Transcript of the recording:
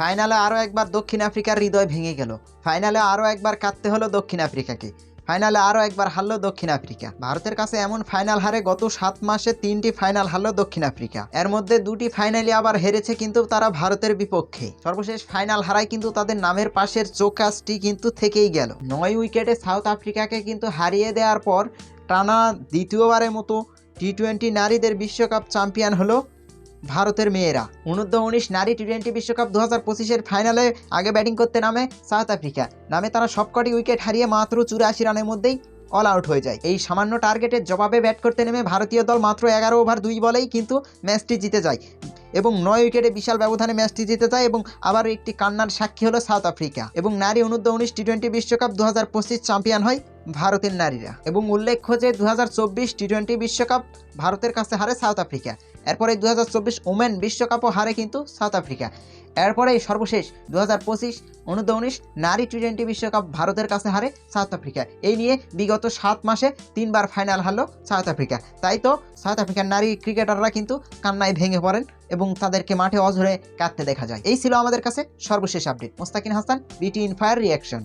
ফাইনালে আরও একবার দক্ষিণ আফ্রিকার হৃদয় ভেঙে গেল। ফাইনালে আরও একবার কাঁদতে হলো দক্ষিণ আফ্রিকাকে। ফাইনালে আরও একবার হারলো দক্ষিণ আফ্রিকা। ভারতের কাছে এমন ফাইনাল হারে গত সাত মাসে তিনটি ফাইনাল হারলো দক্ষিণ আফ্রিকা। এর মধ্যে দুটি ফাইনালি আবার হেরেছে কিন্তু তারা ভারতের বিপক্ষে। সর্বশেষ ফাইনাল হারায় কিন্তু তাদের নামের পাশের চোকাসটি কিন্তু থেকেই গেল। নয় উইকেটে সাউথ আফ্রিকাকে কিন্তু হারিয়ে দেওয়ার পর টানা দ্বিতীয়বারের মতো টি টোয়েন্টি নারীদের বিশ্বকাপ চ্যাম্পিয়ন হলো ভারতের মেয়েরা। অনূর্ধ্ব উনিশ নারী টি টোয়েন্টি বিশ্বকাপ দু হাজার পঁচিশের ফাইনালে আগে ব্যাটিং করতে নামে সাউথ আফ্রিকা। নামে তারা সবকটি উইকেট হারিয়ে মাত্র চুরাশি রানের মধ্যেই অল আউট হয়ে যায়। এই সামান্য টার্গেটের জবাবে ব্যাট করতে নেমে ভারতীয় দল মাত্র এগারো ওভার দুই বলেই কিন্তু ম্যাচটি জিতে যায়। এবং নয় উইকেটে বিশাল ব্যবধানে ম্যাচটি জিতে যায় এবং আবার একটি কান্নার সাক্ষী হলো সাউথ আফ্রিকা। এবং নারী অনূর্ধ্ব উনিশ টি টোয়েন্টি বিশ্বকাপ দু হাজার পঁচিশ চ্যাম্পিয়ন হয় ভারতের নারীরা। এবং উল্লেখ্য যে দু হাজার চব্বিশ টি টোয়েন্টি বিশ্বকাপ ভারতের কাছে হারে সাউথ আফ্রিকা। এরপরে দু হাজার চব্বিশ ওমেন বিশ্বকাপও হারে কিন্তু সাউথ আফ্রিকা। এরপরে সর্বশেষ দু হাজার পঁচিশ অনূর্ধ্ব উনিশ নারী টি টোয়েন্টি বিশ্বকাপ ভারতের কাছে হারে সাউথ আফ্রিকা। এই নিয়ে বিগত সাত মাসে তিনবার ফাইনাল হারলো সাউথ আফ্রিকা। তাই তো সাউথ আফ্রিকার নারী ক্রিকেটাররা কিন্তু কান্নায় ভেঙে পড়েন এবং তাদেরকে মাঠে অঝরে কাঁদতে দেখা যায়। এই ছিল আমাদের কাছে সর্বশেষ আপডেট। মোস্তাকিন হাসান বিটি ইনফায়ার রিয়াকশন